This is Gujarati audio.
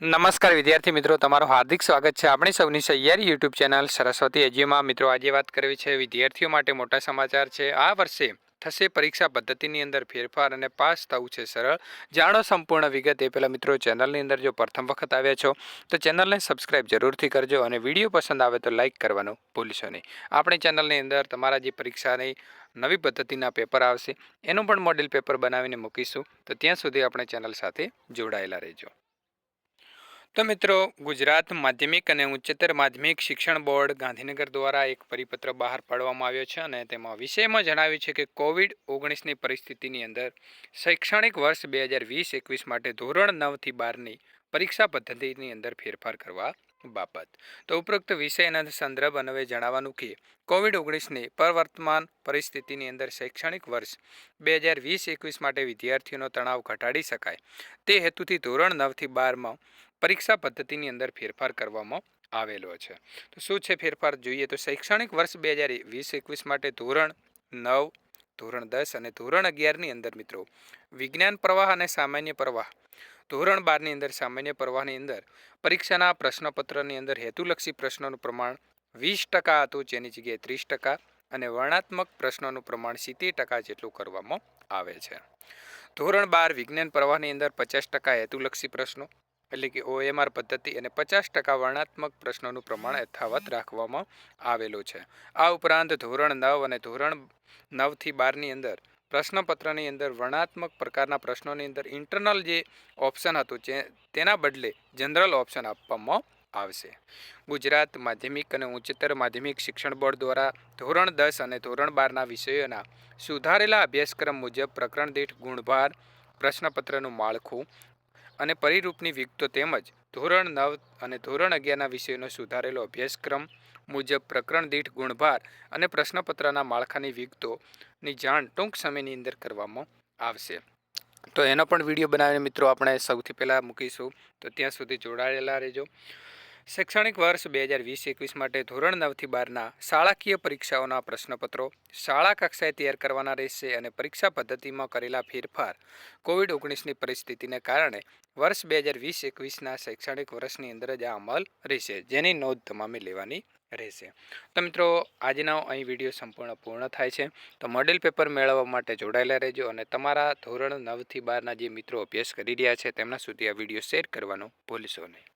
નમસ્કાર વિદ્યાર્થી મિત્રો, તમારું હાર્દિક સ્વાગત છે આપણી સૌની સહિયારી યુટ્યુબ ચેનલ સરસ્વતી એજીમાં. મિત્રો, આજે વાત કરવી છે વિદ્યાર્થીઓ માટે મોટા સમાચાર છે. આ વર્ષે થશે પરીક્ષા પદ્ધતિની અંદર ફેરફાર અને પાસ થવું છે સરળ. જાણો સંપૂર્ણ વિગત. એ પહેલાં મિત્રો, ચેનલની અંદર જો પ્રથમ વખત આવ્યા છો, તો ચેનલને સબસ્ક્રાઇબ જરૂરથી કરજો અને વીડિયો પસંદ આવે તો લાઇક કરવાનું ભૂલશો નહીં. આપણી ચેનલની અંદર તમારા જે પરીક્ષાની નવી પદ્ધતિના પેપર આવશે, એનું પણ મોડેલ પેપર બનાવીને મૂકીશું. તો ત્યાં સુધી આપણે ચેનલ સાથે જોડાયેલા રહેજો. તો મિત્રો, ગુજરાત માધ્યમિક અને ઉચ્ચતર માધ્યમિક શિક્ષણ બોર્ડ ગાંધીનગર દ્વારા એક પરિપત્ર બહાર પાડવામાં આવ્યો છે અને તેમાં વિષયમાં જણાવ્યું છે કે કોવિડ ઓગણીસની પરિસ્થિતિની અંદર શૈક્ષણિક વર્ષ બે હજાર વીસ એકવીસ માટે ધોરણ નવથી બારની પરીક્ષા પદ્ધતિની અંદર ફેરફાર કરવા બાબત. તો ઉપરોક્ત વિષયના સંદર્ભ અન્વયે જણાવવાનું કે, કોવિડ ઓગણીસની પરવર્તમાન પરિસ્થિતિની અંદર શૈક્ષણિક વર્ષ બે હજાર વીસ એકવીસ માટે વિદ્યાર્થીઓનો તણાવ ઘટાડી શકાય. તે હેતુથી ધોરણ નવથી બારમાં પરીક્ષા પદ્ધતિની અંદર ફેરફાર કરવામાં આવેલો છે. તો શું છે ફેરફાર? જોઈએ તો શૈક્ષણિક વર્ષ બે હજાર વીસ એકવીસ માટે ધોરણ નવ, ધોરણ દસ અને ધોરણ અગિયારની અંદર મિત્રો, વિજ્ઞાન પ્રવાહ અને સામાન્ય પ્રવાહ ધોરણ બારની અંદર, સામાન્ય પ્રવાહની અંદર, પરીક્ષાના પ્રશ્નપત્રની અંદર હેતુલક્ષી પ્રશ્નોનું પ્રમાણ વીસ ટકા હતું, જેની જગ્યાએ ત્રીસ ટકા અને વર્ણાત્મક પ્રશ્નોનું પ્રમાણ સિત્તેર ટકા જેટલું કરવામાં આવે છે. ધોરણ બાર, વિજ્ઞાન પ્રવાહની અંદર પચાસ ટકા હેતુલક્ષી પ્રશ્નો, એટલે કે ઓએમઆર પદ્ધતિ અને પચાસ ટકા વર્ણાત્મક પ્રશ્નોનું પ્રમાણ યથાવત રાખવામાં આવેલું છે. આ ઉપરાંત ધોરણ નવ અને ધોરણ નવથી બારની અંદર પ્રશ્નપત્રની અંદર વર્ણાત્મક પ્રકારના પ્રશ્નોની અંદર ઇન્ટરનલ જે ઓપ્શન હતું, જે તેના બદલે જનરલ ઓપ્શન આપવામાં આવશે. ગુજરાત માધ્યમિક અને ઉચ્ચતર માધ્યમિક શિક્ષણ બોર્ડ દ્વારા ધોરણ દસ અને ધોરણ બારના વિષયોના સુધારેલા અભ્યાસક્રમ મુજબ પ્રકરણ દીઠ ગુણભાર પ્રશ્નપત્રનું માળખું અને પરિરૂપની વિગતો તેમજ ધોરણ નવ અને ધોરણ અગિયારના વિષયોનો સુધારેલો અભ્યાસક્રમ મુજબ પ્રકરણ દીઠ ગુણભાર અને પ્રશ્નપત્રના માળખાની વિગતોની જાણ ટૂંક સમયની અંદર કરવામાં આવશે. તો એનો પણ વીડિયો બનાવીને મિત્રો આપણે સૌથી પહેલાં મૂકીશું. તો ત્યાં સુધી જોડાયેલા રહેજો. શૈક્ષણિક વર્ષ બે હજાર વીસ એકવીસ માટે ધોરણ નવથી બારના શાળાકીય પરીક્ષાઓના પ્રશ્નપત્રો, શાળા કક્ષાએ તૈયાર કરવાના રહેશે અને પરીક્ષા પદ્ધતિમાં કરેલા ફેરફાર. કોવિડ ઓગણીસની પરિસ્થિતિને કારણે વર્ષ બે હજાર વીસ એકવીસના શૈક્ષણિક વર્ષની અંદર જ આ અમલ રહેશે, જેની નોંધ તમામે લેવાની રહેશે. તો મિત્રો, આજનો અહીં વીડિયો સંપૂર્ણ પૂર્ણ થાય છે. તો મોડેલ પેપર મેળવવા માટે જોડાયેલા રહેજો અને તમારા ધોરણ નવથી બારના જે મિત્રો અભ્યાસ કરી રહ્યા છે, તેમના સુધી આ વીડિયો શેર કરવાનું ભૂલશો નહીં.